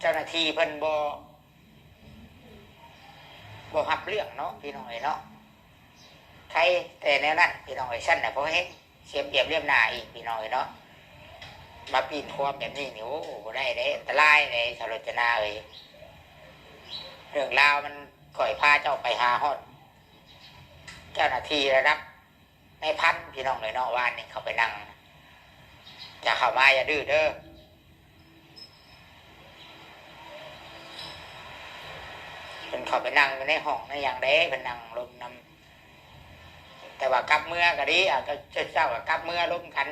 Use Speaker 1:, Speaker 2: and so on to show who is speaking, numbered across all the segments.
Speaker 1: เจ้าหน้าที่เพิ่นบ่บ่รับเรื่องเนาะพี่น้องเอ้ยเนาะใครแต่แนวนั้นพี่น้องเอ้ยฉันน่ะบ่เห็นเสียมเปรียบเรียบหนาอีกพี่น้องเอ้ยเนาะมาปีนความแบบนี้นี่โอ้บ่ได้เด้อันตรายเลยสารจนาเอ้ยเรื่องราวมันก่อยพาเจ้าไปหาฮอดเจ้าหน้าที่ระดับในพันพี่น้องเลยเนาะว่านนี่เขาไปนั่งจะเข้ามาอย่าดื้อเด้อ เขาไปนั่งอยู่ในห้องในอย่างเด้เป็นนั่งลมนำแต่ว่ากลับเมื่อก็ดีอะก็เจ้ากับกลับเมื่อล้มกัน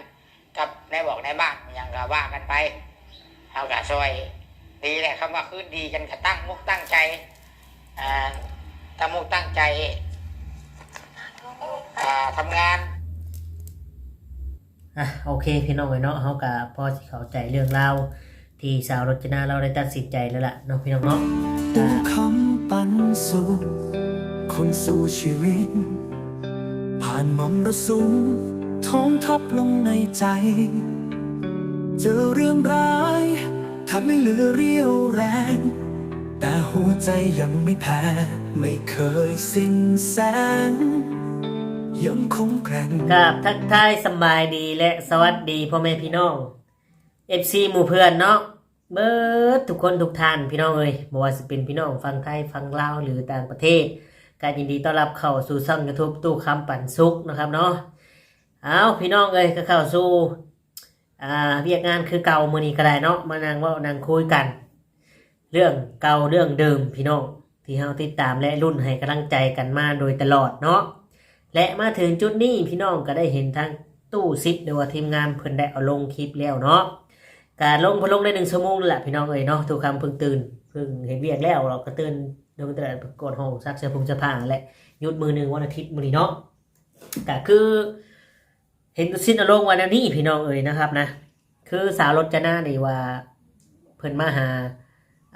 Speaker 1: กับในบอกในบ้านอย่างก็ว่ากันไปเอากะซอยดีแหละคำว่าคืนดีกันก็ตั้งมุกตั้งใจอ่าตั้งมุกตั้งใจอ่าทำงาน
Speaker 2: อะโอเคพี่น้องเอ้เนาะเฮาก็พอสิเข้าใจเรื่องราว ที่สาวรจนาเราได้ตัดสินใจแล้วล่ะเนาะพี่น้องเนาะ
Speaker 3: ปู
Speaker 2: อ่า
Speaker 3: คำปันสู่คนสู่ชีวิต ผ่านมรสุมท้องทับลงในใจ เจอเรื่องร้ายทำให้เหลือเรี่ยวแรง แต่หัวใจยังไม่แพ้ ไม่เคยสิ้นแสงยังคงแกร่ง
Speaker 2: กับทักทายสำบายดีและสวัสดีพ่อแม่พี่น้อง FC หมู่เพื่อนเนาะเบิดทุกคนทุกท่านพี่น้องเอ้ยบ่ว่าสิเป็นพี่น้องฟังไทยฟังลาวหรือต่างประเทศการยินดีต้อนรับเข้าสู่ช่อง YouTube ตู้คำปันสุขนะครับเนาะเอาพี่น้องเอ้ยก็เข้าสู่อ่าเรียกงานคือเก่ามือนี้ก็ได้เนาะมานั่งว้านั่งคุยกัน เรื่องเก่าเรื่องเดิมพี่น้องที่เฮาติดตามและรุ่นให้กำลังใจกันมาโดยตลอดเนาะและมาถึงจุดนี้พี่น้องก็ได้เห็นทางตู้ซิปหรือว่าทีมงานเพิ่นได้เอาลงคลิปแล้วเนาะ การลงพิ่นลงได้หนึ่งชั่วโมงแหละพี่น้องเอ้ยเนาะทุกคำเพิ่งตื่นเพิ่งเห็นเวียกแล้วเราก็ตื่นเดินตลาดกดห้องซักเสื้อผงเสื้อผ้าและหยุดมือหนึ่งวันอาทิตย์มื้อนี้เนาะก็คือ เห็นตู้ซิปเอาลงวันนี้พี่น้องเอ้ยนะครับนะคือสาวรจนานี่ว่าเพิ่นมาหา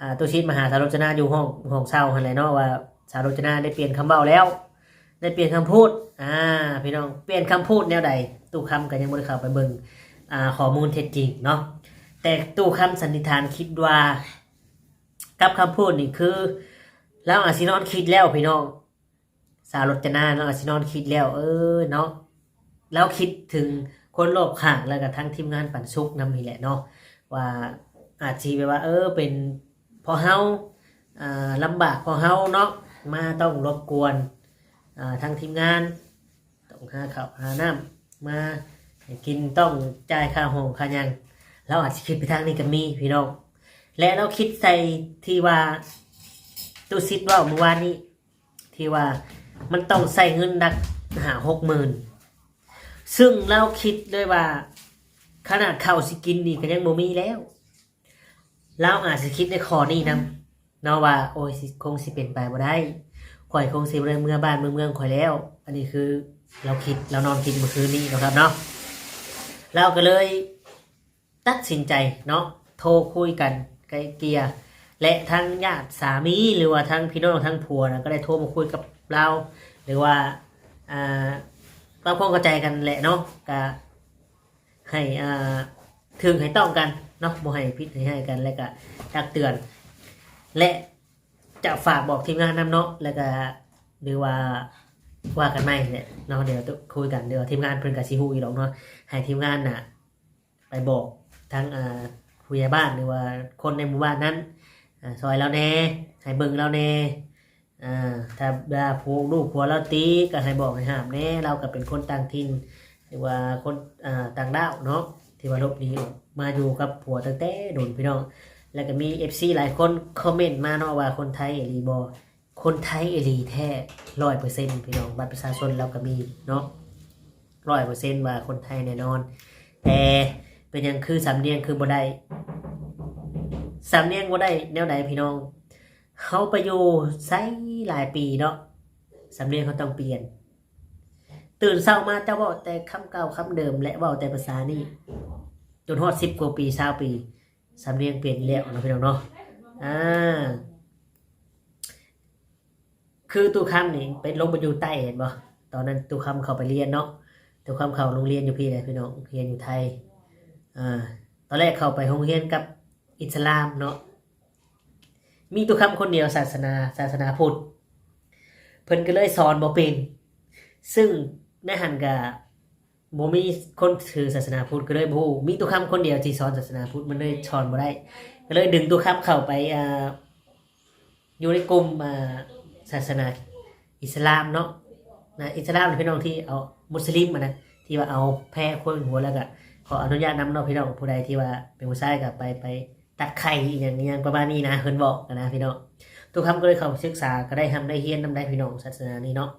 Speaker 2: อ่าตู้ซิปมาหาสาวรจนาอยู่ห้องห้องเช่าหั่นแหละเนาะว่าสาวรจนาได้เปลี่ยนคำเว้าแล้ว ได้เปลี่ยนคำพูดอ่าพี่น้องเปลี่ยนคำพูดแนวใดตู้คำก็ยังไม่ได้เข้าไปเบิ่งอ่าข้อมูลเท็จจริงเนาะ แต่ตู้คำสันนิษฐานคิดว่า กับคำพูดนี่คือเราอาจสินอนคิดแล้วพี่น้องสาวรจนาเราอาจสินอนคิดแล้ว เออเนาะแล้วคิดถึงคนรอบข้างแล้วก็ทั้งทีมงานปั่นซุกนำนี่แหละเนาะว่าอาจสิไปว่า เออเป็นพอเฮาอ่าลำบากพอเฮาเนาะมาต้องรบกวนอ่าทางทีมงานต้องหาข้าวหาน้ำมากินต้องจ่ายค่าห้องค่ายัง เราอาจจะคิดไปทางนี้ก็มีพี่น้อง และเราคิดใส่ที่ว่าตุซิดว่าเมื่อวานนี้ ที่ว่ามันต้องใส่เงินดักหาหกหมื่นซึ่งเราคิดด้วยว่า ขนาดข้าวสิกินนี่ก็ยังบ่มีแล้วเราอาจจะคิดในคอนี้นํเนาะว่า โอ้ยคงสิเป็นไปบ่ได้ข่อยคงสิเรื่องเมื่อบ้านเมืองเมืองข่อยแล้ว อันนี้คือเราคิดเรานอนคิดเมื่อคืนนี้นะครับเนาะเราก็เลย ตัดสินใจเนาะโทรคุยกันไกลเกลียและทั้งญาติสามีหรือว่าทั้งพี่น้องทั้งผัวนะก็ได้โทรมาคุยกับเรา หรือว่าอ่าปรับความเข้าใจกันแหละเนาะก็ให้อ่าถึงให้ต้องกันเนาะบ่ให้พิษให้ให้กันแล้วก็ตักเตือน และจะฝากบอกทีมงานนำเนาะแล้วก็หรือว่าว่ากันไม่เนี่ยเนาะเดี๋ยวคุยกันเดี๋ยวทีมงานเพิ่นกับซีฮูอีกหรอกเนาะให้ทีมงานน่ะ ไปบอก ทั้งอ่าผู้ใหญ่บ้านหรือว่าคนในหมู่บ้านนั้นซอยเราแน่ให้เบิ่งเราแน่อ่าถ้าดาผัวลูกผัวเราตีก็ให้บอกให้ห้ามแน่เราก็เป็นคนต่างถิ่นหรือว่าคนอ่าต่างดาวเนาะที่ว่าลบนีออกมาอยู่กับผัวตั้งแต่โดนพี่น้องแล้วก็มี FC หลายคนคอมเมนต์มาเนาะว่าคนไทยเอหลีบอคนไทยเอหลีแท้ร้อยเปอร์เซ็นต์พี่น้องบัตรประชาชนเราก็มีเนาะร้อยเปอร์เซ็นต์ว่าคนไทยแน่นอน แต่ เป็นหยังคือสำเนียงคือบ่ได้สำเนียงบ่ได้แนวใดพี่น้องเขาไปอยู่ไซหลายปีเนาะสำเนียงเขาต้องเปลี่ยน ตื่นเช้ามาเจ้าเว้าแต่คำเก่าคำเดิม และว้าแต่ภาษานี่จนฮอดสิบกว่าปีเช้าปีสำเนียงเปลี่ยนแล้วนะพี่น้องเนาะอ่าคือตู้คำนี่เป็นลงไปอยู่ใต้เห็นบ่ตอนนั้นตู้คำเขาไปเรียนเนาะตู้คำเขาโรงเรียนอยู่พี่เลยพี่น้องเรียนอยู่ไทย อ่าตอนแรกเขาไปโรงเรียนกับอิสลามเนาะมีตุคำคนเดียวศาสนาศาสนาพุทธเพิ่นก็เลยสอนบ่เป็นซึ่งในหันกะบ่มีคนถือศาสนาพุทธก็เลยบ่มีตุคำคนเดียวที่สอนศาสนาพุทธมันเลยสอนบ่ได้ก็เลยดึงตุคำเข้าไปอ่าอยู่ในกลุ่มอ่าศาสนาอิสลามเนาะนะอิสลามพี่น้องที่เอามุสลิมมานะที่ว่าเอาแพร่โคนหัวแล้วก็ ขออนุญาตนำเนาะพี่น้องผู้ใดที่ว่าเป็นผู้ชายก็ไปไปตัดไข่อย่างนี้อย่างประมาณนี้นะเพิ่นบอกนะพี่น้องทุกคำก็เลยเข้าศึกษาก็ได้ทำได้เฮียนนำได้พี่น้องศาสนานี้เนาะ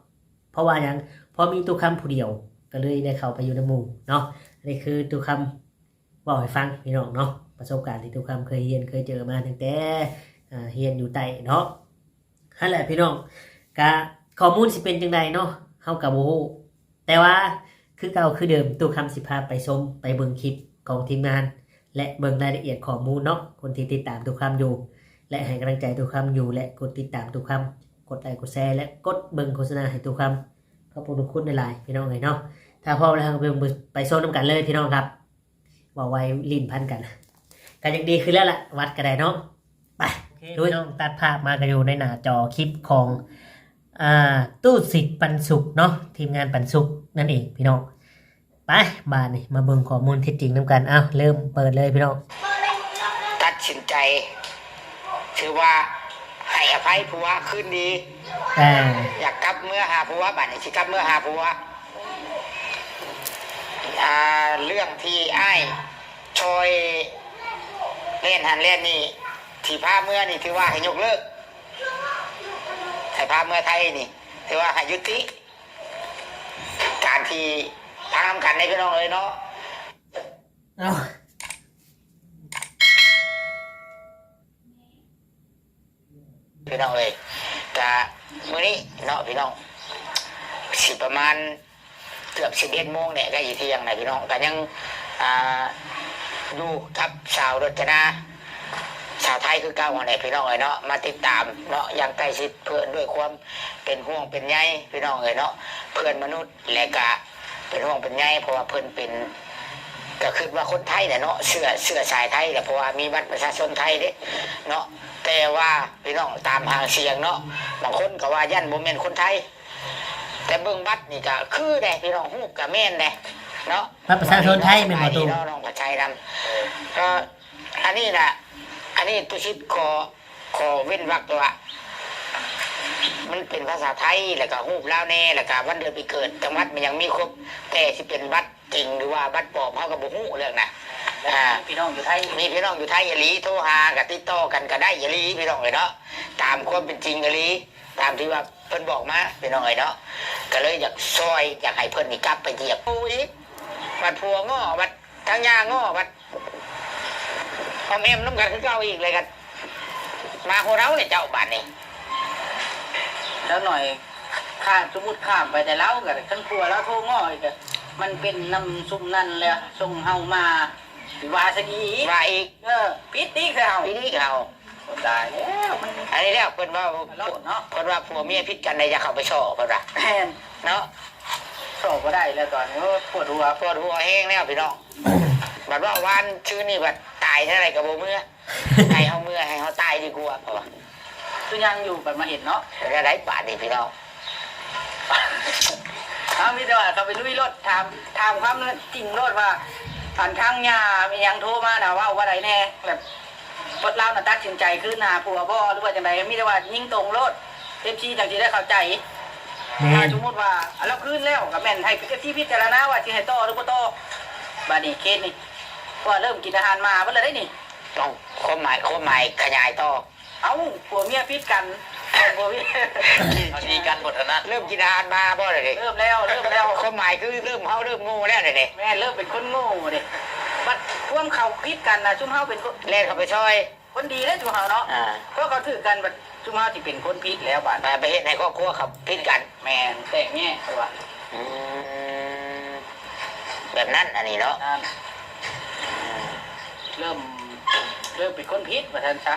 Speaker 2: เพราะว่าหยังพราะมีตุกคำผู้เดียวก็เลยได้เข้าไปอยู่ในหมู่เนาะนี่คือตุกคำบอกให้ฟังพี่น้องเนาะประสบการณ์ที่ตุกคำเคยเฮียนเคยเจอมาตั้งแต่เฮียนอยู่ใต้เนาะนั่นแหละพี่น้องกะข้อมูลสิเป็นจังใดเนาะเฮากับโบแต่ว่า คือเก่าคือเดิมตุกคำสิพาไปชมไปเบิ่งคลิปของทีมงาน และเบิ่งรายละเอียดข้อมูลเนาะคนที่ติดตามทุกคำอยู่ และให้กำลังใจทุกคำอยู่ และกดติดตามทุกคำกดไลค์กดแชร์และกดเบิ่งโฆษณาให้ทุกคำขอบคุณทุกคนในไลน์พี่น้องเลยเนาะถ้าพร้อมแล้วเราไปเบิ่งไปโซนน้ำกันเลยพี่น้องครับว่าไว้ลิ้นพันกันกันยังดีขึ้นแล้วล่ะวัดกันได้เนาะไปดูน้องตัดภาพมากันอยู่ในหน้าจอคลิปของอ่าตู้สิทธิ์ปันสุขเนาะทีมงานปันสุข นั่นเองพี่น้องไปบานนี่มาเบิ่งข้อมูลเท็จจริงน้ำกันอ้าวเริ่มเปิดเลยพี่น้อง
Speaker 1: ตัดสินใจ ถือว่าให้อภัยผัวคืนดี
Speaker 2: อ่า
Speaker 1: อยากกลับเมื่อหาผัวบัดนี้สิกลับเมื่อหาผัวอ่าเรื่องที่ไอ้ายชอยเล่นหันเล่นนี่ที่พาเมื่อนี่ถือว่าให้ยกเลิกให้พาเมื่อไทยนี่ถือว่าให้ยุติ การที่พาทำกันในพี่น้องเลยเนาะ
Speaker 2: เอา
Speaker 1: พี่น้องเลยกะมื้อนี้เนาะพี่น้องสิประมาณเกือบสิบเอ็ดโมงเนี่ยก็อยู่เที่ยงนะพี่น้องก็ยังอ่าดูกับสาวรจนา สาวไทยคือเก้าวันเนี่ยพี่น้องเลยเนาะมาติดตามเนาะอย่างใกล้ชิดเพื่อนด้วยความเป็นห่วงเป็นใยพี่น้องเลยเนาะเพื่อนมนุษย์และกะเป็นห่วงเป็นใยเพราะว่าเพื่อนเป็นก็คือว่าคนไทยเนี่ยเนาะเสื้อเสื้อสายไทยเนี่ยเพราะว่ามีบัตรประชาชนไทยเด้เนาะแต่ว่าพี่น้องตามหางเสียงเนาะบางคนก็ว่ายันโมเมนคนไทย แต่เบิ่งบัตรนี่ก็คือแน่พี่น้องฮู้กับแม่นแน่เนาะ
Speaker 2: บัตรประชาชนไทยเป็นประตู
Speaker 1: เนาะน้องประชัยนำก็อันนี้นะ อันนี้ตุชิตขอขอเว้นวรรคตัว มันเป็นภาษาไทยแล้วก็ฮูบลาวแน่แล้วก็วันเดือนปีเกิดจังหวัดมันยังมีครบ แต่สิเป็นบัตรจริงหรือว่าบัตรปลอมเขาก็บ่ฮู้เรื่องนะอ่า
Speaker 4: พี่น้องอยู่ไทย
Speaker 1: มีพี่น้องอยู่ไทยอย่าลีโทรหากับติดต่อกันก็ได้อย่าลีพี่น้องเลยเนาะตามความเป็นจริงอย่าลีตามที่ว่าเพิ่นบอกมาพี่น้องเลยเนาะก็เลยอยากซอยอยากให้เพิ่นนี่กลับไปเหยียบปูอีกบัดพัวง้อบัดทางยาง้อบัด ออมแอมน้ำกันคือเก่าอีกเลยกัน มาโหเราเนี่ยเจ้าบ้านนี่
Speaker 4: แล้วหน่อยข้ามสมมติข้ามไปแต่เล้ากับทั้งครัวแล้วโทรง้ออีกอะมันเป็นน้ำซุปนั่นเลยส่งเฮามาสิวาสกี
Speaker 1: ว่าอีก
Speaker 4: เออปิดตีเขา
Speaker 1: พี่นี่เขา
Speaker 4: ตายแล้วมัน
Speaker 1: อันนี้แล้วเพิ่นว่า
Speaker 4: เล่าเนาะ
Speaker 1: เพิ่นว่าผัวเมียพิษกันในจะเข้าไปช่อเพิ่นว่า
Speaker 4: แทน
Speaker 1: เนาะ
Speaker 4: สอบก็ได้แล้วตอนนี้ปวดหัว
Speaker 1: ปวดหัวแห้งแล้วพี่น้องบัดว่าวันชื่อนี่บัดตายเท่าไรกับโบเมื่อให้เขาเมื่อให้เขาตายดีกว่าเพราะว่า
Speaker 4: ตัวยังอยู่แบบมาเห็นเนาะ
Speaker 1: จะได้บาทนี่พี่น้อง
Speaker 4: เอามีแต่ว่าเขาไปลุยรถถามถามความจริงรถว่าผ่านทางยามียังโทรมานะว่าว่าไรแน่แบบรถเล่าน่ะตัดสินใจขึ้นหาผัวบ่หรือว่าจังไดมีแต่ว่ายิ่งตรงรถเอฟซีจังสิได้เข้าใจ
Speaker 2: แม่
Speaker 4: ถ้านสมมติว่าเราขึ้นแล้วกับแม่นให้ที่พิจารณาว่าสิให้ต่อหรือบ่ต่อบาดนี้เคสนี่เพราะ ว่าเริ่มกินอาหารมาเพิ่นเลยได้นี่
Speaker 1: ต้องความหมายความหมายขยายต่อ
Speaker 4: เอ้าผัวเมียพิษกันผัวเมีย
Speaker 1: ดีกันหมดนะเริ่มกินอาหารมาบ่เลยดิ
Speaker 4: เริ่มแล้วเริ่มแล้ว
Speaker 1: ความหมายคือเริ่มเขาเริ่มโง่แล้วเลยดิ
Speaker 4: แม่เริ่มเป็นคนโง่เด้บัดร่วมเขาพิษกันนะซุ่มเฮาเป็นคน
Speaker 1: เล่นเข้าไปช่วย
Speaker 4: คนดีแล้วซุ่มเฮาเนาะ
Speaker 1: อ่า
Speaker 4: เพราะเขาถือกันบัดซุ่มเฮาสิเป็นคนพิษแล้วบาด
Speaker 1: มาไปเห็นในครอบครัวเขาพิษกัน
Speaker 4: แม่นแตกแง่ตัว
Speaker 1: อืมแบบนั้นอันนี้เนาะ
Speaker 4: นั่น เริ่มเริ่มเป็นคนพิษว่าท่านซะ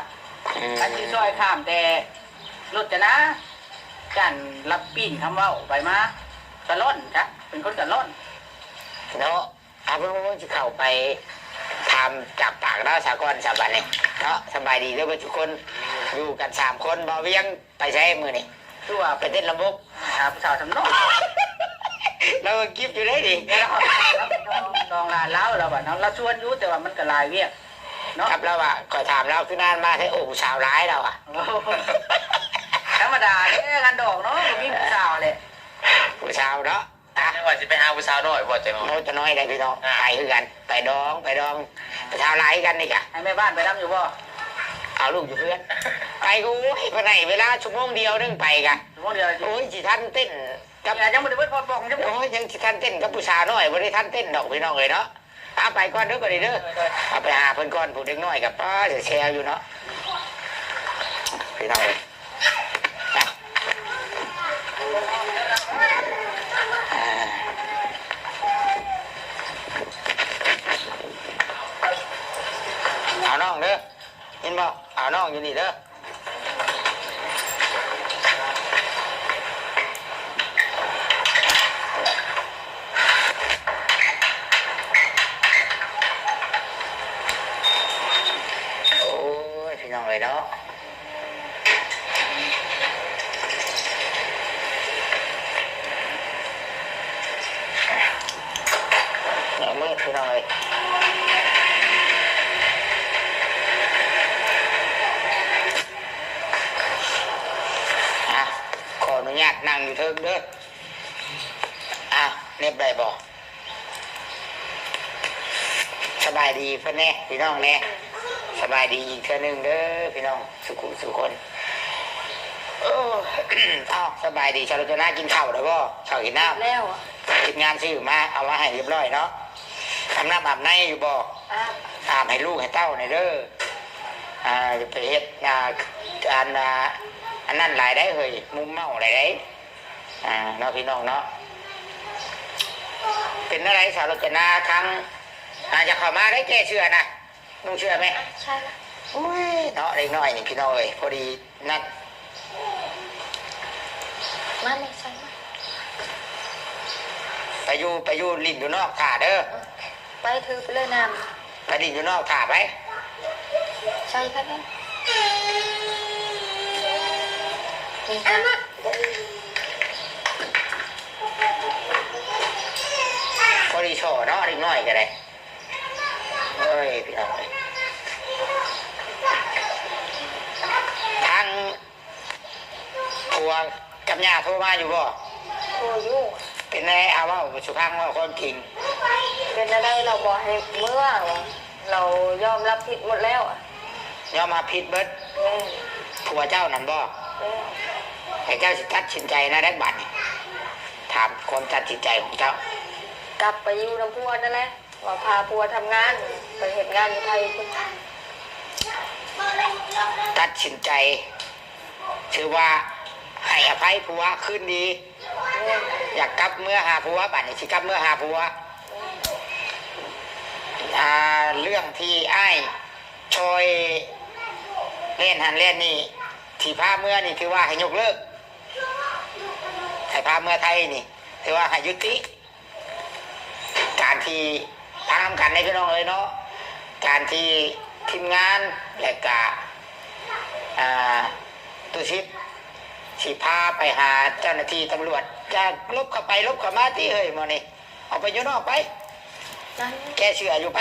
Speaker 1: อืม
Speaker 4: อันที่ซอยข้ามแต่รถจะนะจันรับปีนคำเว่าไปมาตะล่อนจ้ะเป็นคนตะล่อน
Speaker 1: เนาะอาเพิ่งจะเข้าไปทำจากปากเราสากลสาบันนี่เนาะสบายดีด้วยทุกคนอยู่กันสามคนบ่เวียงไปใช้มือนี่
Speaker 4: คือว่า
Speaker 1: ไปเต้นลำบก
Speaker 4: หาผู้สาวทำนอง
Speaker 1: แล้วก็กิฟอยู่ได้ดิ
Speaker 4: แล้วเราลองลานเล้าเราบ่เนาะเราชวนอยู่แต่ว่ามันก็หลายเวียกเนาะ
Speaker 1: ครับแล้วอะขอยถามแล้วคือนานมาให้โอ้สาวร้ายเราอะ
Speaker 4: ธรรมดาเนี่ยกันดอกเนาะก็มีผู้สาวเลย
Speaker 1: ผู้สาวเนาะอะ
Speaker 5: ไม่ว่าจะไปหาผู้สาวน้อยบ่จะน้อย
Speaker 1: โน้ตจะน้อยได้พี่น้องไปคือกัน ไปดองไปดองไปชาวร้ายกันนี่กะ
Speaker 4: ให้แม่บ้านไปรับอยู่บ่
Speaker 1: เอาลูกอยู่เพื่อนไปกูไปไหนเวลาชั่วโมงเดียวนึงไปกะ
Speaker 4: ชั่วโมงเดียว
Speaker 1: โอ้ยสิท่านเต้น กับ
Speaker 4: อย่ายังไม่ได้เปิดพอปองจัง
Speaker 1: โอ้ยยังสิท่านเต้นกับผู้สาวน้อยบ่ได้ท่านเต้นดอกพี่น้องเลยเนาะเอาไปก่อนเด้อก่อนเด้อเอาไปหาเพิ่นก่อนผู้เด็กน้อยกับป้าเดี๋ยวแชร์อยู่เนาะพี่น้องเลยอาเอาน้องเด้อเห็นบ่เอาน้องอยู่นี่เด้อ เลยเนาะเนี่ยมืดพี่น้องเลยขออนุญาตนั่งอยู่เทิงเด้ออะเรียบได้บ่สบายดีเพื่อนแน่พี่น้องแน่ สบายดีอีกเทื่อหนึงเด้อพี่น้องสุขุมสุขคนโอ้อ้าวสบายดีชาวโรจนากินข้าวแล้วก็ข้าวกินน้ำ
Speaker 4: แล้วอะ
Speaker 1: กินงานซื้อมาเอามาให้เรียบร้อยเนาะทำน้ำอาบในอยู่บ่
Speaker 4: อะ
Speaker 1: อาบให้ลูกให้เต้าในอยเด้ออ่าจะไปเฮ็ดงานอันอ่าอันนั้นหลายได้เฮ้ยมุมเมาหลายได้อ่าเนาะพี่น้องเนาะเป็นอะไรสาวโรจนาทั้งอาจจะเข้ามาได้แก้เชื่อนะ นุ่งเชื่อไหม
Speaker 6: ใช่ละ
Speaker 1: โอ้ยเนาะเล็กน้อยนี่พี่น้องเอ้ยพอดีนัด
Speaker 6: มาไม่ใช่มา
Speaker 1: ไปอยู่ไปอยู่ลินอยู่นอกถ่าเด้อ
Speaker 6: ไปถือไปเลยน้
Speaker 1: ไปลินอยู่นอกถ่าไปำ
Speaker 6: ใช่ค่ะเนี่ยนี่ค่ะ
Speaker 1: พอดีโชว์เนาะเล็กน้อยก็ได้ เอ้ยพี่น้องเอ้ยทางผัวกับย่าโทรมาอยู่บ่
Speaker 6: โอ้ยุ่ง
Speaker 1: เป็นไงเอาว่าสุพังว่าความจริง
Speaker 6: เป็นอะไรเราบอกให้เมื่อวะเรายอมรับผิดหมดแล้วอะ
Speaker 1: ยอมมาผิดเบิด
Speaker 6: แม่
Speaker 1: ผัวเจ้านั่นบ่
Speaker 6: แม่
Speaker 1: ให้เจ้าสิตัดสินใจนะได้บัดนี่ถามความตัดสินใจของเจ้า
Speaker 6: กลับไปอยู่น้ำพัวนั่นแหละ ว่าพาพัวทำงานไปเห็นงานอยู่ไทยคุณ
Speaker 1: ตัดสินใจ ถือว่าให้อภัยผัวขึ้นดี อยากกลับเมื่อหาผัวบัดนี้สิกลับเมื่อหาผัวอ่าเรื่องที่ไอ้ชอยเล่นหันเล่นนี่ที่พาเมื่อนี่ถือว่าให้ยกเลิกให้พาเมื่อไทยนี่ถือว่าให้ยุติ การที่ พาทำกันในพี่น้องเลยเนาะการที่ทีมงานและกะตุชิตสิพาไปหาเจ้าหน้าที่ตำรวจจะลบเข้าไปลบเข้ามาที่เฮ้ยมอนี่เอาไปอยู่นอกไป แกเชื่ออยู่ไป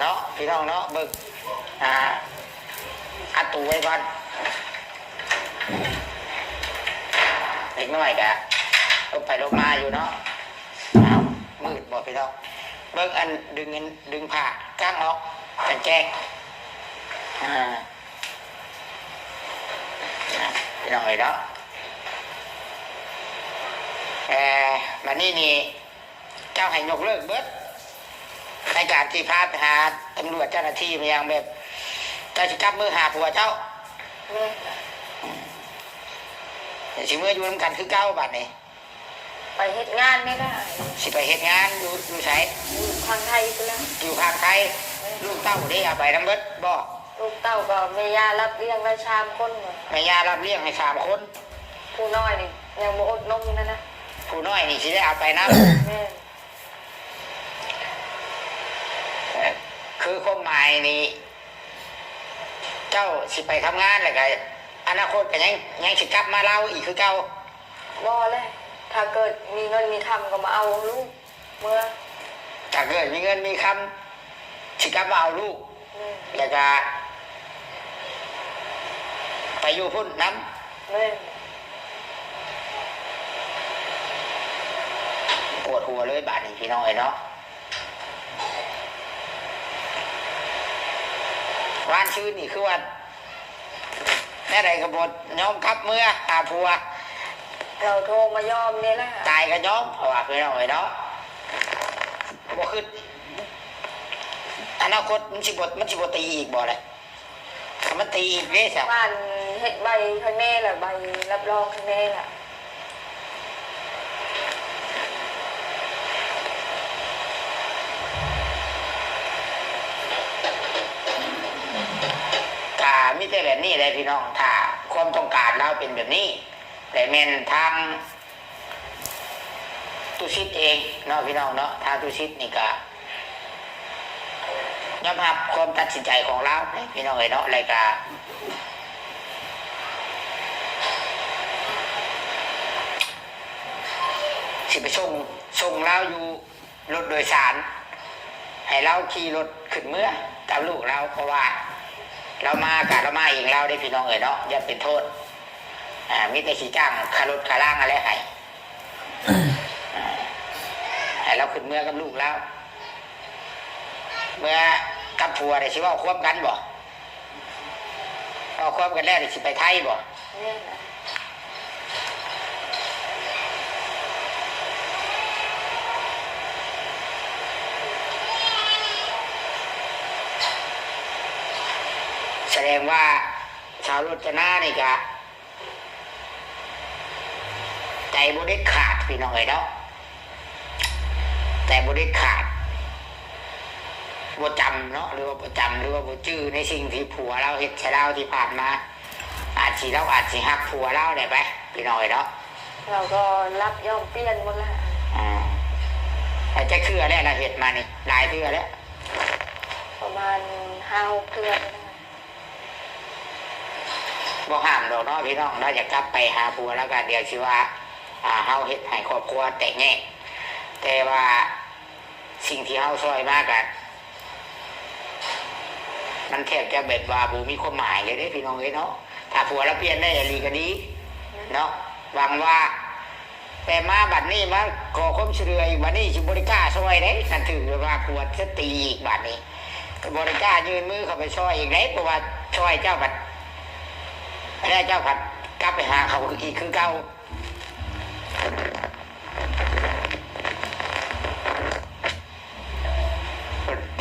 Speaker 1: เนาะพี่น้องเนาะบิกอ่าอัดตูไว้ก่อนเล็กน้อยกะลบไปลบมาอยู่เนาะ มืดบ่พี่น้องเบิกอันดึงอันดึงผ้ากางออกกันแจ้งอ่าพี่น้องเอ๋ยเนาะเอ่อวันนี้นี่เจ้าให้ยกเลิกเบิดในการที่พาไปหาตำรวจเจ้าหน้าที่มายังแบบเจ้าจะจับมือหาผัวเจ้า
Speaker 6: แม่
Speaker 1: เดี๋ยวสิเมื่ออยู่น้ำกันคือเก้าบัดนี่
Speaker 6: ไปเห็นงานไม่ได้
Speaker 1: สิไปเหตุงานอยู่อยู่ไส
Speaker 6: อยู่ทางไทยไปแล้ว
Speaker 1: อยู่ภาคไทยลูกเต้าได้เอาไปน้ำเบิดบ่
Speaker 6: ลูกเต้าก็แม่ยารับเลี้ยงได้ชามคนน่ะ
Speaker 1: แม่ยารับเลี้ยงให้สามคน
Speaker 6: ผู้น้อยนี่ยังบ่อดนมนะนะ
Speaker 1: ผู้น้อยนี่สิได้เอาไปนะ
Speaker 6: แม่
Speaker 1: คือความหมายนี่ เจ้าสิไปทำงานแล้วก็อนาคตก็ยังยังสิกลับมาเล่าอีกคือเก่า
Speaker 6: บ่เลย ถ้าเกิดมีเงินมีคำก็มาเอาลูกเมื่อ
Speaker 1: ถ้าเกิดมีเงินมีคำสิกลับมาเอาลูก
Speaker 6: แม่
Speaker 1: แล้วก็ไปอยู่พุ่นน้
Speaker 6: แม่ำ
Speaker 1: ปวดหัวเลยบาดนี้พี่น้องเอ้ยเนาะวานชื่นนี่คือว่าแม่ใดกระบดย้อมครับเมื่อหาผัว
Speaker 6: เราโทรมายอมนี่แหละ
Speaker 1: ตายก็ย้อมเพราะว่าพี่น้องเอ้ยเนาะบ่คืออนาคตมันสิบมันสิบตีอีกบ่เลยถ้ามันตีอีกเด้สั
Speaker 6: บ้านเฮ็ดใบข้างแน่แหละใบรับรองข้างแน่แหละ
Speaker 1: กามิแต่แบบนี้เลยพี่น้องถ้าความต้องการเราเป็นแบบนี้ แต่เมนทางตุชิตเองเนาะพี่น้องเนาะทางตุชิตนี่ก็ยอมรับความตัดสินใจของเราเด้พี่น้องเอ้ยเนาะรายการสิไปส่งส่งเราอยู่รถโดยสาร ให้เราขี่รถขึ้นเมื่อตามลูกเราเพราะว่า เรามากะเรามาเองเราได้พี่น้องเอ๋ยเนาะอย่าเป็นโทษ อ่ามิแต่ขี่จ้างคารถคาร่างอะไรให้อ่าให้เราขึ้นเมื่อกับลูกแล้ว เมื่อกับผัวได้ชิเว่าควบกันบ่เอาควบกันแล้วได้สิไปไทยบ่
Speaker 6: แม่น่ะ
Speaker 1: แสดงว่าชาวรถนานี่กะ ใจบริขาดพี่น้องเอ๋ยเนาะแต่บริขาดบ่จำเนาะหรือว่าบ่จำหรือว่าบ่จื้อในสิ่งที่ผัวเราเฮ็ดใช้เราที่ผ่านมา อาจสิเราอาจสิฮักผัวเราได้ไปพี่น้องเอ๋ยเนาะ
Speaker 6: เราก็รับยอมเปลี่ยนหมดละ
Speaker 1: อ่าแต่จะเคือแล้วเราเฮ็ดมานี่หลายเทื่อแล้ว
Speaker 6: ประมาณห้าหกเดือนนะ
Speaker 1: บ่ห้ามดอกเนาะพี่น้องเราจะกลับไปหาผัวแล้วกันเดี๋ยวสิว่า อ่าเฮาเฮ็ดให้ครอบครัวแตกแยกแต่ว่าสิ่งที่เฮาซอยมากกันมันแทบจะแบบว่าบ่มีความหมายเลยเด้พี่น้องเอ้ยเนาะถ้าผัวเราเปลี่ยนได้อีหลีก็ดีเนาะหวังว่าแต่มาบัดนี้มาขอความช่วยเหลืออีกบัดนี้สิบริก้าช่วยได้คันถือว่าผัวจะตีอีกบัดนี้บริก้ายืนมือเข้าไปช่วยอีกได้เพราะว่าช่วยเจ้าบัดแล้วเจ้าผัดกลับไปหาเขาอีกคือเก่า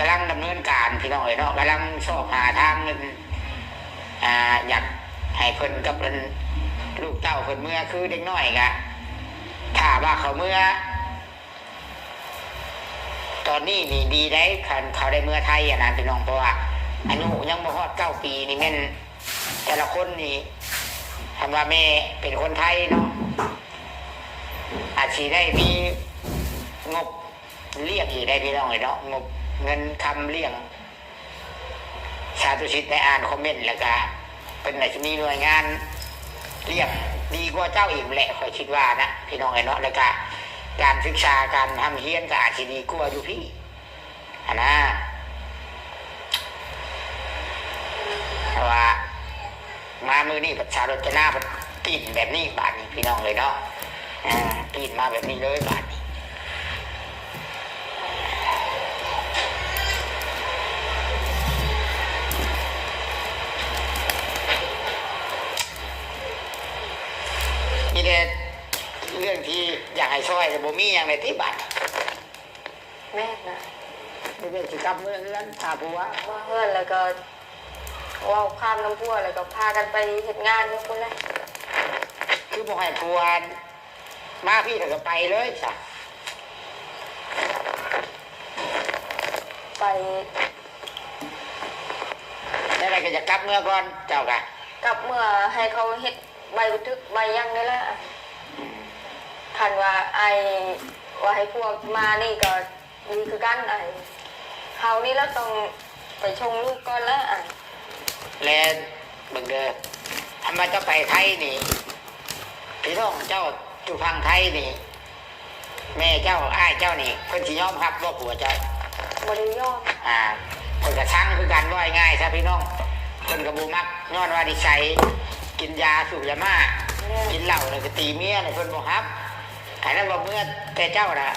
Speaker 1: กำลังดำเนินการพี่น้องเอ๋ยเนาะกำลังชอบหาทางเงินอ่าอยากให้เพิ่นกับเพิ่นลูกเต้าเพิ่นเมื่อคือเด็กน้อยกะถ้าว่าเขาเมื่อ ตอนนี้นี่ดีได้คันเขาได้เมื่อไทยอะนะพี่น้องเพราะว่าอายุยังบ่ฮอดเก้าปีนี่แม่นแต่ละคนนี่ทำว่าแม่เป็นคนไทยเนาะอาจจะได้มีงบเรียกอีกได้พี่น้องเลยเนาะงบ เงินคำเลี้ยง สาธุชิตได้อ่านคอมเมนต์แล้วก็เป็นอาจจะมีหน่วยงานเรียกดีกว่าเจ้าอีกแหละคอยคิดว่านะพี่น้องเลยเนาะแล้วก็การศึกษาการทำเฮียนก็อาจจะดีกว่าอยู่พี่อะนะแต่ว่ามามือนี่ประชารจนาปีนแบบนี้บาทนี้พี่น้องเลยเนาะอ่าปีนมาแบบนี้เลยบาท นี้นี่เด็เรื่องที่อยากให้ช่วยแต่บ่มีอย่างในที่บัตร
Speaker 6: แม่น่ะ
Speaker 1: นี่เป็นกิจกรรมเมื่อเรือนพาผัว
Speaker 6: ว่าเพื่อนแล้วก็เว่าข้ามน้ำพัวแล้วก็พากันไปเฮ็ดงานนี่คนละ
Speaker 1: คือบ่ให้ผัวมาพี่ถึงก็ไปเลยจ้ะ
Speaker 6: ไป
Speaker 1: แล้วอะไรก็จะกลับเมื่อก่อนเจ้ากะ
Speaker 6: กลับเมื่อให้เขาเฮ็ด ใบบันทึกใบยังนี่แหละคันว่าไอว่าให้พวกมานี่ก็ดีคือกันไอเขานี่แล้วต้องไปชงลูกก่อนแล้วไอ
Speaker 1: และเบิ่งเด้อทำไมเจ้าไปไทยนี่พี่น้องเจ้าอยู่พังไทยนี่ แม่เจ้าอ้ายเจ้านี่เพิ่นสิยอมรับว่าผัวเจ้า
Speaker 6: บริยอม
Speaker 1: อ่าเพิ่นก็ช่างคือกันว่าง่ายๆซะพี่น้องเพิ่นก็บ่มักย้อนว่าดิใช้ กินยาสูบยามากินเหล้าแล้วก็ตีเมียเนี่ยเพิ่นบ่ฮับอันนั้นบ่เมื่อแต่เจ้าน่ะ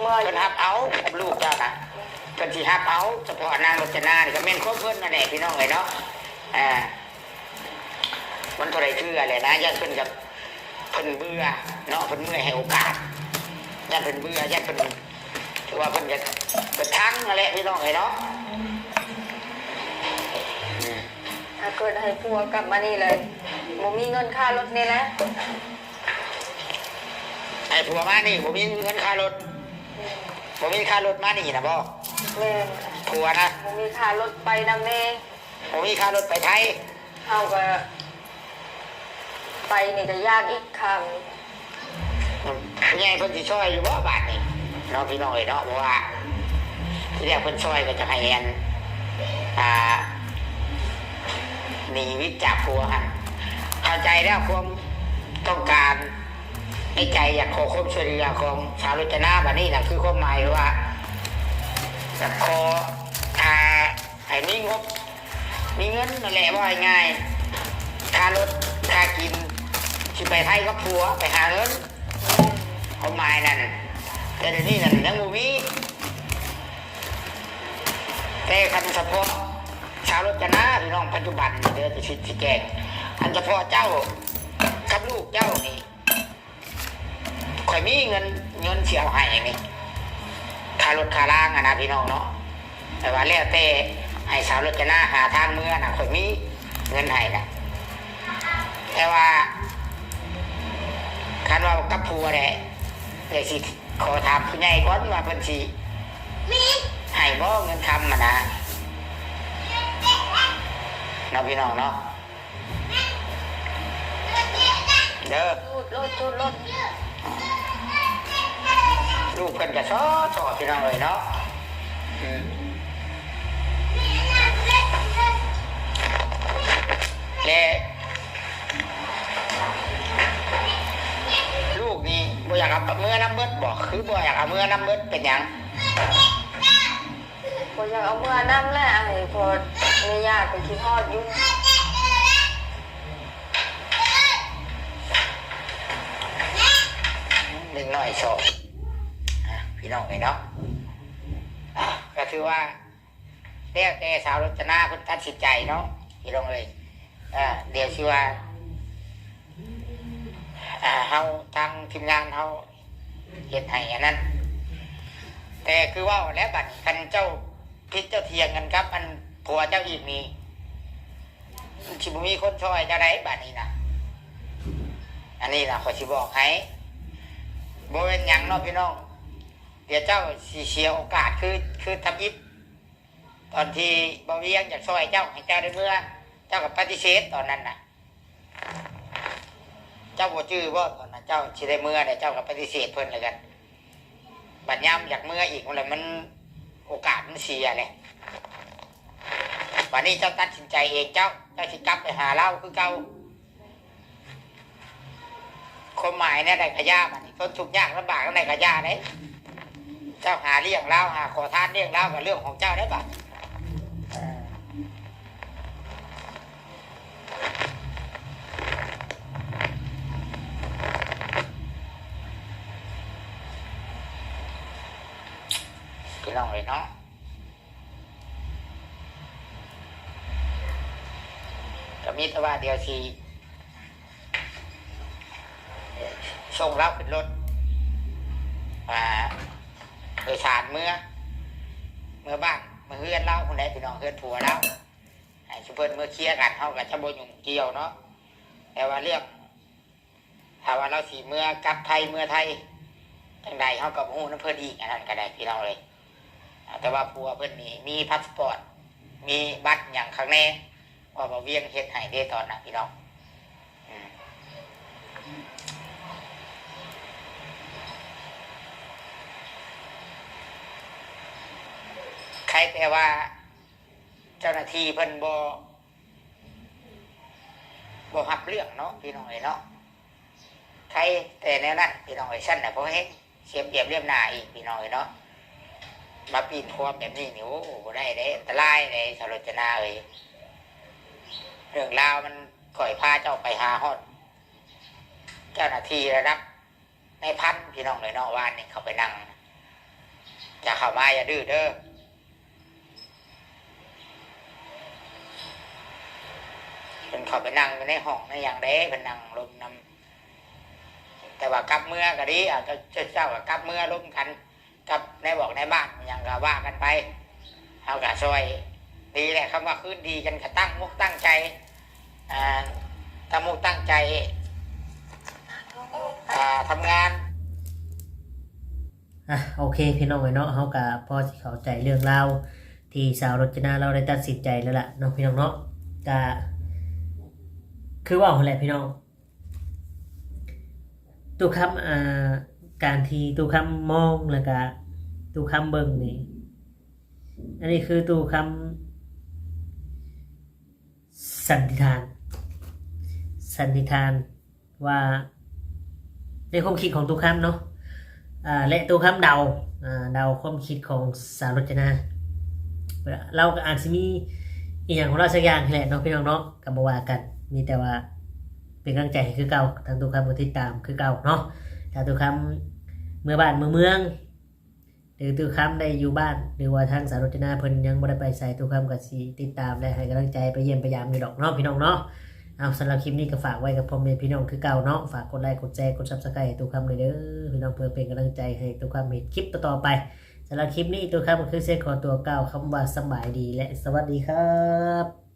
Speaker 6: เมื่อ
Speaker 1: เพิ่นฮับเอากับลูกเจ้าน่ะเพิ่นสิฮับเอาเฉพาะนางรจนานี่ก็แม่นครบเพิ่นนั่นแหละพี่น้องเอ้ยเนาะอ่ามันเท่าไรเชื่อเลยนะยันเพิ่นกับเพิ่นเบื่อเนาะเพิ่นเมื่อยให้โอกาสยันเพิ่นเบื่อยันเพิ่นถือว่าเพิ่นจะเพิ่นทั้งนั่นแหละพี่น้องเอ้ยเนาะ
Speaker 6: ถ้าเกิดให้พัวกลับมานี่เลยบ่มีเงินค่ารถนี่แหละ
Speaker 1: ไอ้ผัวมานี่ผมมีเงินค่ารถผมมีค่ารถมานี่นะบ่
Speaker 6: แม่น
Speaker 1: ผัวนะ
Speaker 6: บ่มีค่ารถไปนำแน่
Speaker 1: ผมมีค่ารถไปไทย
Speaker 6: เฮาก็ไปนี่ก็ยากอีกครั้ง
Speaker 1: ผู้ใหญ่เพิ่นสิช่วยอยู่บ่บาทนี่เนาะพี่น้องเอ้ยเนาะเพราะว่าที่แรกเพิ่นช่วยก็จะให้อันอ่า หนีวิจากผัวหันเข้าใจแล้วความต้องการในใจอยากขอความช่วยเหลือของชาวรจนาบัดนี้น่ะคือความหมายว่าอยากขออ่าให้มีงบ มีเงินนั่นแหละว่าง่ายค่ารถค่ากินสิไปไทยกับผัวไปหาเงินเขาหมายนั่นแต่เดี๋ยวนี้นั่นยังบ่มีแต่คันเฉพาะาวรจนาพี่น้องปัจจุบันนี่เด้อจะชิดสิแกงอันเฉพาะเจ้ากับลูกเจ้านี่ข่อยมีเงินเงินเสียให้อย่างนี้ค่ารถค่าล่างอะนะพี่น้องเนาะแต่ว่าแล้วแต่ให้ชาวรจนาหาทางเมื่อน่ะข่อยมีเงินให้นะแต่ว่าคันว่ากับผัวแหละเดี๋ยสิขอถามผู้ใหญ่ก่อนว่าเพิ่นสิให้บ่เงินคำมานะ นะพี่น้องเนาะเด้อ
Speaker 6: จูดรถจูดรถ
Speaker 1: ลูกเพิ่นก็ชอชอพี่น้องเลยเนาะอืมและลูกนี่บ่อยากเอาเมื่อน้ำเบิดบอกคือบ่อยากเอาเมื่อน้ำเบิดเป็นหยัง
Speaker 6: บ่อยากเอาเมื่อนํแหละให้พอ ไมีญาติไปคิดฮอดยู่
Speaker 1: หนึ่งหน่อยโชอะพี่น้องเลยเนาะก็คือว่าเรียกแต่สาวรจนาเพิ่นตัดสินใจเนาะพี่น้องเลยอ่าเดี๋ยวชื่อว่าเฮาทางทีมงานเฮาเฮ็ดให้อันนั้น แต่คือว่าแล้วบัดคันเจ้าพิษเจ้าเทียงกันครับอัน ผัวเจ้าอีกนี่มันสิบ่มีคนช่วยเจ้าได้บัดนี้นะอันนี้นะขอยสิบอกให้บ่เป็นยังนาะพี่น้อง เดี๋ยวเจ้าสิเสียโอกาสคือคือทำอิฐตอนที่บ่เวียงอยากช่วยเจ้าให้เจ้าได้เมื่อ เจ้าก็ปฏิเสธตอนนั้นน่ะเจ้าบ่จื้อบ่ตอนนั้นเจ้าสิได้เมื่อเนี่ยเจ้าก็ปฏิเสธเพิ่นเลยกัน บัดยามอยากเมื่ออีกมันเลยมันโอกาสมันเสียเลย วันนี้เจ้าตัดสินใจเองเจ้าเจ้าสิกลับไปหาเล่าคือเก่าความหมายเนี่ยได้กระยามันทนทุกข์ยากลำบากก็ได้กระยาเด้เจ้าหาเลี้ยงเล่าหาขอทานเลี้ยงเล่ากับเรื่องของเจ้าได้บัดพี่น้องเลยเนาะ มีแต่ว่าเดียวทีส่งเราขึ้นรถอ่าโดยสารเมื่อ เมื่อบ้านเมื่อเฮือนเล่าคนใดพี่น้องเฮือนผัวเล่าให้ชุเพิ่นเมื่อเคลียร์กันเขากับจะบยุ่งเกี่ยวเนาะแต่ว่าเรื่องถ้าว่าเราสีเมื่อกลับไทยเมื่อไทยจังใดเขากับหูน้ำเพิ่นอีกอันนั้นก็ได้พี่น้องเลยแต่ว่าผัวเพื่อนนี่มีพาสปอร์ตมีบัตรอย่างข้างใน ว่าบ่เวียงเฮ็ดให้ได้ตอนน่ะพี่น้องใครแต่ว่า เจ้าหน้าที่เพิ่นบ่บ่รับเรื่องเนาะพี่น้องเอ้เนาะใครแต่แนวนั้นพี่น้องเอ้ยฉันน่ะบ่เห็นเสียเปรียบเรียบหนาอีกพี่น้องเนาะมาปีนความแบบนี้นี่โอ้บ่ได้เด้อันตรายเลยสารจนาเอ้ย เรื่องราวมันก่อยพาเจ้าไปหาฮอด เจ้าหน้าที่ระดับ ในพันพี่น้องเลยเนาะวานนี่เขาไปนั่งจะเข้ามาอย่าดื้อเด้อเป็นเขาไปนั่งอยู่ในห้องในอย่างเด้เป็นนั่งลมนำแต่ว่ากลับเมื่อก็ดีอะเจ้าเจ้ากับกลับเมื่อล้มกัน กับในบอกในบ้านอย่างก็ว่ากันไปเอากะซอย ดีแหละคำว่าคืนดีกันก็ตั้งมุกตั้งใจอ่ามุกตั้งใจอ่าทำงาน
Speaker 2: อะโอเคพี่น้องเอ้เนาะเฮาก็พอสิเข้าใจเรื่องราวที่สาวรจนาเราได้ตัดสินใจแล้วล่ะเนาะพี่น้องเนาะก็คือว่าหั่นแหละพี่น้องตุกคำอ่าการที่ตุกคำมองแล้วก็ตุกคำเบิ่งนี่อันนี้คือตุกคำ สันนิษฐาน สันนิษฐานว่าในความคิดของตุกคำเนาะอ่าและตัวคำเดาเดาความคิดของสารจนาเราก็อาจจะมีอีกอย่างของเราสักอย่างนี่แหละเนาะพี่น้องเนาะกับบวากัน มีแต่ว่าเป็นกำลังใจคือเก่าทางตัวคำก็ติดตามคือเก่าเนาะถ้าตัวคำเมื่อบ้านเมื่อเมือง หรือตัวคำได้อยู่บ้าน หรือว่าทางสารจนาเพิ่นยังบ่ได้ไปใส่ตัวคำก็สิติดตามและให้กำลังใจไปเยี่ยมไปยามอยู่ดอกเนาะพี่น้องเนาะเอาสำหรับคลิปนี้ก็ฝากไว้กับพ่อแม่พี่น้องคือเก่าเนาะฝากกดไลค์กดแชร์กดซับสไครต์ให้ตัวคำเลยเด้อพี่น้องเพื่อเป็นกำลังใจให้ตัวคำมีคลิปต่อๆไปสำหรับคลิปนี้ตัวคำก็คือเส้นขอตัวเก่าคำว่าสบายดีและสวัสดีครับ